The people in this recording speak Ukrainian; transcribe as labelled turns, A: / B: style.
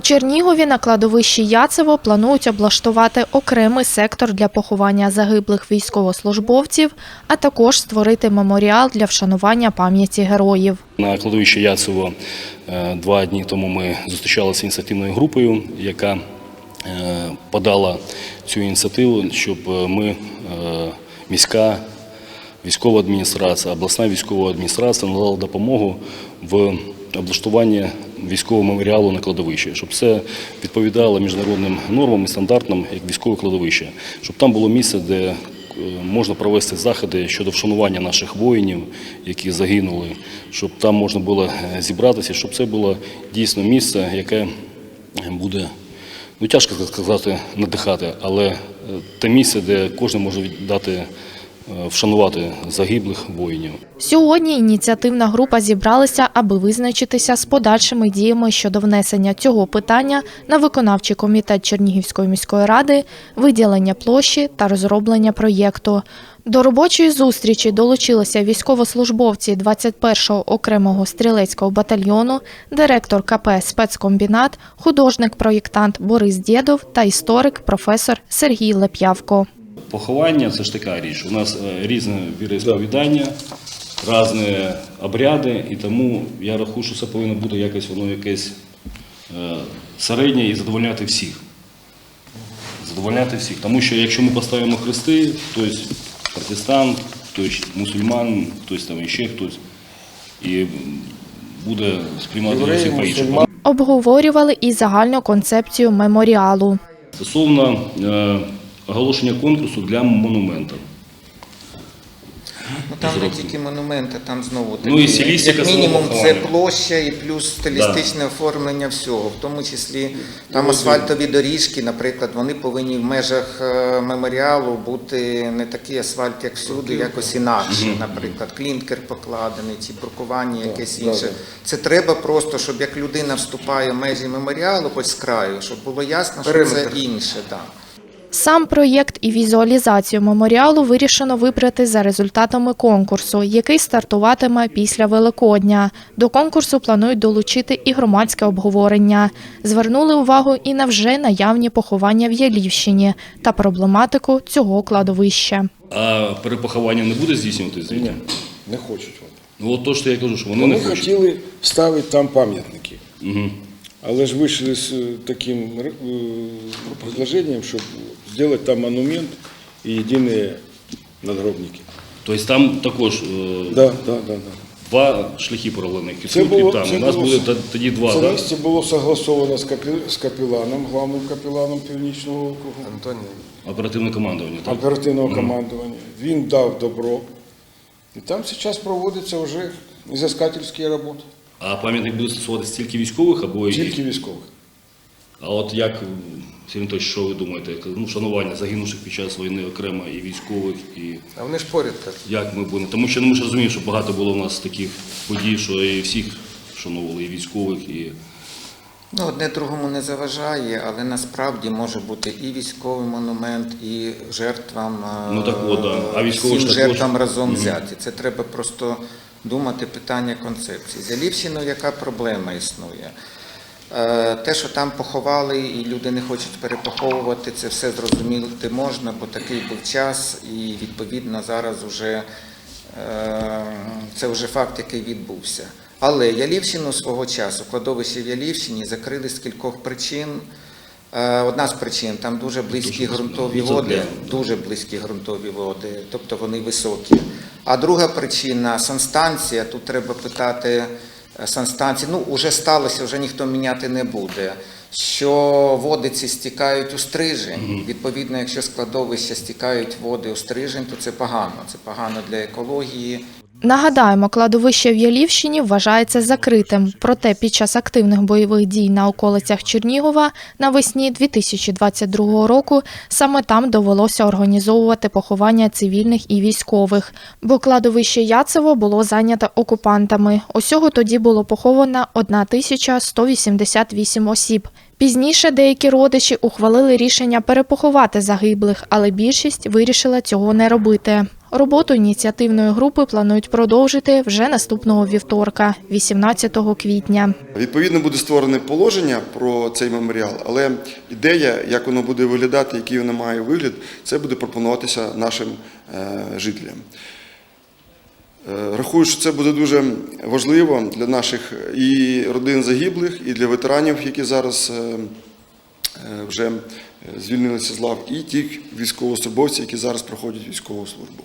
A: Чернігові на кладовищі Яцево планують облаштувати окремий сектор для поховання загиблих військовослужбовців, а також створити меморіал для вшанування пам'яті героїв.
B: На кладовищі Яцево е, два дні тому ми зустрічалися з ініціативною групою, яка е, подала цю ініціативу, щоб е, ми, міська військова адміністрація, обласна військова адміністрація надала допомогу в облаштуванні військового меморіалу на кладовищі, щоб це відповідало міжнародним нормам і стандартам як військове кладовище, щоб там було місце, де е, можна провести заходи щодо вшанування наших воїнів, які загинули, щоб там можна було е, зібратися, щоб це було дійсно місце, яке буде, ну тяжко сказати, надихати, але е, те місце, де кожен може віддати, е, вшанувати загиблих воїнів.
A: Сьогодні ініціативна група зібралася, аби визначитися з подальшими діями щодо внесення цього питання на виконавчий комітет Чернігівської міської ради, виділення площі та розроблення проєкту. До робочої зустрічі долучилися військовослужбовці 21-го окремого стрілецького батальйону, директор КП «Спецкомбінат», художник-проєктант Борис Дєдов та історик професор Сергій Леп'явко.
B: Поховання це ж така річ. У нас е, різне віросповідання, різні обряди, і тому я рахую, що це повинно бути якось воно якесь е, середнє і задовольняти всіх. Задовольняти всіх. Тому що якщо ми поставимо хрести, хтось протестант, хтось мусульман, хтось там іще хтось, і буде сприймати зовсім по-іншому.
C: мусульмани.
A: Обговорювали і загальну концепцію меморіалу.
B: Стосовно е, оголошення конкурсу для монументів.
D: Ну там не тільки монументи, там знову такі,
B: Ну, і
D: як мінімум це площа і плюс стилістичне оформлення всього, в тому числі там
B: Ну,
D: асфальтові доріжки, наприклад, вони повинні в межах е, меморіалу бути не такий асфальт, як всюди, якось інакше. Наприклад, клінкер покладений, чи брукування якесь інше. Це треба просто, щоб як людина вступає в межі меморіалу, хоч з краю, щоб було ясно, що це інше. Так.
A: Сам проєкт і візуалізацію меморіалу вирішено вибрати за результатами конкурсу, який стартуватиме після Великодня. До конкурсу планують долучити і громадське обговорення. Звернули увагу і на вже наявні поховання в Ялівщині та проблематику цього кладовища.
B: А перепоховання не буде здійснюватися?
C: Ні, не хочуть вони.
B: Ну от то, що я кажу, що вони,
C: Вони
B: не хочуть.
C: хотіли ставити там пам'ятники.
B: Угу.
C: Але ж вийшли з е, таким е, предложенням, щоб зробити там монумент і єдині надгробники.
B: Тобто там також е,
C: Да, да, да, да.
B: два шляхи паралельних.
C: Це
B: Підсумків
C: було,
B: там. У нас
C: було,
B: буде тоді два,
C: Це
B: так?
C: місце було согласовано з, капі, з капеланом, главним капеланом Північного округу,
B: Оперативне командування. Так?
C: оперативного командування. Він дав добро. І там зараз проводяться вже ізискательські роботи.
B: А пам'ятник буде стосуватися тільки військових або і.
C: Тільки військових.
B: А от як, Сергій що ви думаєте? Ну, шанування загинувших під час війни окремо і військових, і
D: А вони ж поряд так.
B: як ми будемо? Тому що ну, ми ж розуміємо, що багато було у нас таких подій, що і всіх шанували, і військових, і.
D: Ну, одне другому не заважає, але насправді може бути і військовий монумент, і жертвам е,
B: Ну, так от, да. А військові
D: всім жертвам разом взяти. Це треба просто думати питання концепції. За Лівщиною яка проблема існує? Е, Те, що там поховали і люди не хочуть перепоховувати, це все зрозуміти можна, бо такий був час, і відповідно зараз вже Е, Це вже факт, який відбувся. Але Ялівщину свого часу, кладовище в Ялівщині закрили з кількох причин. Е, Одна з причин там дуже близькі ґрунтові води, дуже близькі ґрунтові води, тобто вони високі. А друга причина санстанція. Тут треба питати е, санстанції. Ну, вже сталося, вже ніхто міняти не буде. Що води ці стікають у стрижень. Відповідно, якщо з кладовища стікають води у стрижень, то це погано. Це погано для екології.
A: Нагадаємо, кладовище в Ялівщині вважається закритим. Проте під час активних бойових дій на околицях Чернігова навесні 2022 року саме там довелося організовувати поховання цивільних і військових, бо кладовище Яцево було зайнято окупантами. Усього тоді було поховано 1188 осіб. Пізніше деякі родичі ухвалили рішення перепоховати загиблих, але більшість вирішила цього не робити. Роботу ініціативної групи планують продовжити вже наступного вівторка, 18 квітня.
E: Відповідно буде створене положення про цей меморіал, але ідея, як воно буде виглядати, який воно має вигляд, це буде пропонуватися нашим е, жителям. Е, Рахую, що це буде дуже важливо для наших і родин загиблих, і для ветеранів, які зараз е, вже звільнилися з лав, і тих військовослужбовців, які зараз проходять військову службу.